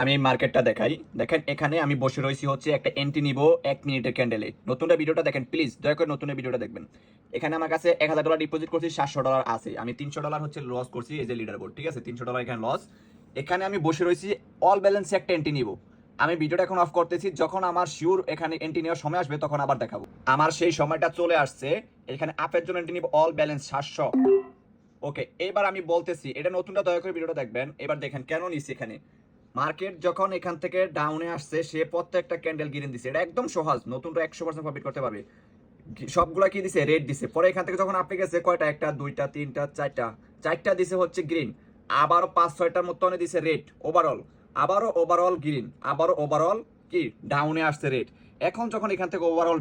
আমি এই মার্কেটটা দেখাই। দেখেন, এখানে আমি বসে রয়েছি হচ্ছে একটা এন্ট্রি নিব এক মিনিটের ক্যান্ডেলে নতুনটা ভিডিওটা দেখেন প্লিজ দয়া করে নতুন ভিডিওটা দেখবেন। এখানে আমার কাছে এক হাজার ডলার ডিপোজিট করছি, সাতশো ডলার আছে। আমি তিনশো ডলার হচ্ছে লস করছি, এই যে লিডার বোর্ড ঠিক আছে? তিনশো ডলার এখানে লস এখানে আমি বসে রয়েছি অল ব্যালেন্সে একটা এন্ট্রি নিব। আমি ভিডিওটা এখন অফ করতেছি, যখন আমার শিওর এখানে এন্ট্রি নেওয়ার সময় আসবে, তখন আবার দেখাবো। আমার সেই সময়টা চলে আসছে, এখানে আপের জন্য এন্ট্রি নিব অল ব্যালেন্স সাতশো। ওকে এবার আমি বলতেছি, এটা নতুনটা দয়া করে ভিডিওটা দেখবেন। এবার দেখেন, কেন নিচ্ছি এখানে? মার্কেট যখন এখান থেকে ডাউনে আসছে, সে প্রত্যেকটা ক্যান্ডেল গিরিন দিছে। এটা একদম সহজ নতুনটা একশো পার্সেন্ট প্রফিট করতে পারবে। সবগুলা কি দিছে? রেড দিছে। পরে এখান থেকে যখন আপনি গেছে, কয়টা? একটা, দুইটা, তিনটা, চারটা। চারটা দিছে হচ্ছে গ্রিন আবারও পাঁচ, ছয়টার মতনে দিছে রেড ওভারঅল আবারও ওভারঅল গ্রিন আবারও ওভারঅল কি? ডাউনে আসছে রেড এখন যখন এখান থেকে ওভারঅল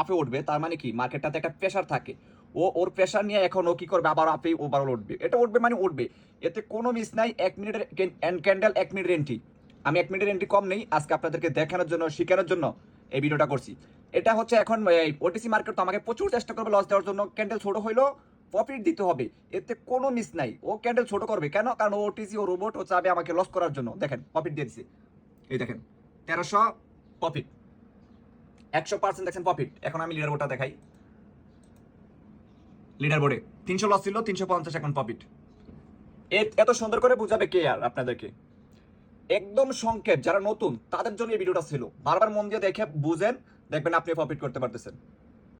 আপে উঠবে, তার মানে কি? মার্কেটটাতে একটা প্রেশার থাকে। ও, ওর প্রেশার নিয়ে এখন ও কি করবে? আবার আপে ওভারঅল উঠবে। এটা উঠবে মানে উঠবে। এতে কোনো মিস নাই। এক মিনিটের অ্যান্ড ক্যান্ডেল এক মিনিটের এন্ট্রি আমি এক মিনিটের এন্ট্রি কম নেই। আজকে আপনাদেরকে দেখানোর জন্য, শেখানোর জন্য এই ভিডিওটা করছি। এটা হচ্ছে এখন ওটিসি মার্কেট তো আমাকে প্রচুর চেষ্টা করবে লস দেওয়ার জন্য। ক্যান্ডেল ছোটো হইল প্রফিট দিতে হবে। এতে কোনো মিস নাই। ও ক্যান্ডেল ছোট করবে। কেন? কারণ ওটিসি ও রোবট ও চাবে আমাকে লস করার জন্য। দেখেন প্রফিট দিয়ে দিছে। এই দেখেন, তেরোশো প্রফিট একশো পার্সেন্ট দেখছেন প্রফিট এখন আমি লিডার বোর্ডটা দেখাই। লিডার বোর্ডে তিনশো লস ছিল, তিনশো পঞ্চাশ এখন প্রফিট এত সুন্দর করে বুঝাবে কে আর আপনাদেরকে? একদম সংক্ষেপ, যারা নতুন, তাদের জন্য এই ভিডিওটা ছিল। বারবার মন দিয়ে দেখে বুঝেন, দেখবেন আপনি প্রফিট করতে পারতেছেন।